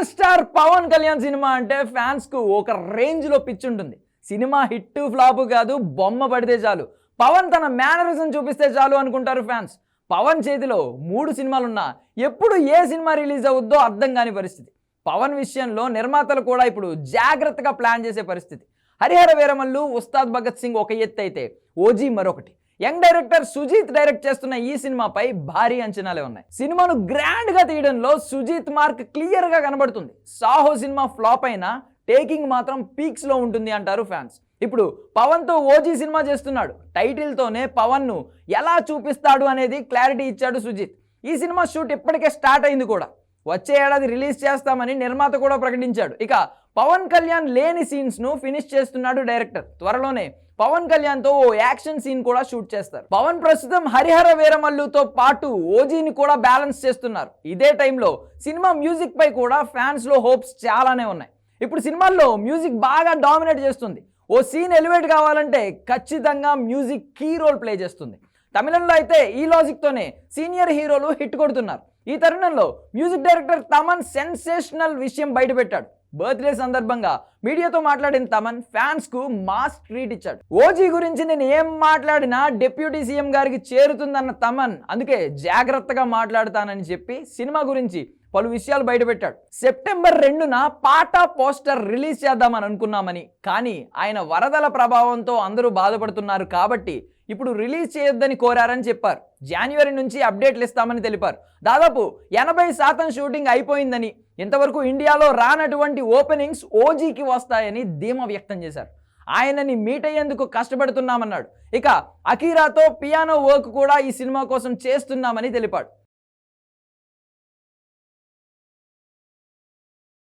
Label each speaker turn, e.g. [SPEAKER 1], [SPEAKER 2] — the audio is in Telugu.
[SPEAKER 1] Power star Pawan Kalyan cinema అంటే ఫ్యాన్స్కు ఒక రేంజ్లో పిచ్చి ఉంటుంది సినిమా హిట్ ఫ్లాప్ కాదు బొమ్మ పడితే చాలు. పవన్ తన మేనరిజం చూపిస్తే చాలు అనుకుంటారు ఫ్యాన్స్. పవన్ చేతిలో మూడు సినిమాలున్నా ఎప్పుడు ఏ సినిమా రిలీజ్ అవుద్దో అర్థం కాని పరిస్థితి. పవన్ విషయంలో నిర్మాతలు కూడా ఇప్పుడు జాగ్రత్తగా ప్లాన్ చేసే పరిస్థితి. హరిహర వీరమల్లు ఉస్తాద్ భగత్ సింగ్ ఒక ఎత్తు అయితే ఓజీ మరొకటి. యంగ్ డైరెక్టర్ సుజీత్ డైరెక్ట్ చేస్తున్న ఈ సినిమాపై భారీ అంచనాలే ఉన్నాయి. సినిమాను గ్రాండ్గా తీయడంలో సుజీత్ మార్క్ క్లియర్గా కనబడుతుంది. సాహో సినిమా ఫ్లాప్ అయినా టేకింగ్ మాత్రం పీక్స్లో ఉంటుంది అంటారు ఫ్యాన్స్ ఇప్పుడు పవన్తో ఓజీ సినిమా చేస్తున్నాడు. టైటిల్తోనే పవన్ను పవన్ను ఎలా చూపిస్తాడు అనేది క్లారిటీ ఇచ్చాడు సుజిత్ ఈ సినిమా షూట్ ఇప్పటికే స్టార్ట్ అయింది కూడా. వచ్చే ఏడాది రిలీజ్ చేస్తామని నిర్మాత కూడా ప్రకటించాడు. ఇక పవన్ కళ్యాణ్ లేని సీన్స్ను ఫినిష్ చేస్తున్నాడు డైరెక్టర్ త్వరలోనే పవన్ కళ్యాణ్తో ఓ యాక్షన్ సీన్ కూడా షూట్ చేస్తారు. పవన్ ప్రస్తుతం హరిహర వీరమల్లుతో పాటు ఓజీని కూడా బ్యాలెన్స్ చేస్తున్నారు. ఇదే టైంలో సినిమా మ్యూజిక్ పై కూడా ఫ్యాన్స్లో హోప్స్ చాలానే ఉన్నాయి. ఇప్పుడు సినిమాల్లో మ్యూజిక్ బాగా డామినేట్ చేస్తుంది. ఓ సీన్ ఎలివేట్ కావాలంటే ఖచ్చితంగా మ్యూజిక్ కీ రోల్ ప్లే చేస్తుంది. తమిళంలో అయితే ఈ లాజిక్తోనే సీనియర్ హీరోలు హిట్ కొడుతున్నారు. ఈ తరుణంలో మ్యూజిక్ డైరెక్టర్ తమన్ సెన్సేషనల్ విషయం బయటపెట్టాడు. బర్త్డే సందర్భంగా మీడియాతో మాట్లాడిన తమన్ ఫ్యాన్స్కు మాస్ ట్రీట్ ఇచ్చాడు ఓజీ గురించి నేను ఏం మాట్లాడినా డిప్యూటీ సీఎం గారికి చేరుతుందన్న తమన్ అందుకే జాగ్రత్తగా మాట్లాడతానని చెప్పి సినిమా గురించి పలు విషయాలు బయటపెట్టాడు. సెప్టెంబర్ రెండున పాట పోస్టర్ రిలీజ్ చేద్దామని అనుకున్నామని కానీ ఆయన వరదల ప్రభావంతో అందరూ బాధపడుతున్నారు కాబట్టి ఇప్పుడు రిలీజ్ చేయొద్దని కోరారని చెప్పారు. జనవరి నుంచి అప్డేట్లు ఇస్తామని తెలిపారు. దాదాపు ఎనభై శాతం షూటింగ్ అయిపోయిందని ఇంతవరకు ఇండియాలో రానటువంటి ఓపెనింగ్స్ ఓజీకి వస్తాయని ధీమా వ్యక్తం చేశారు. ఆయనని మీట్ అయ్యేందుకు కష్టపడుతున్నామన్నాడు. ఇక అకీరాతో పియానో వర్క్ కూడా ఈ సినిమా కోసం చేస్తున్నామని తెలిపాడు.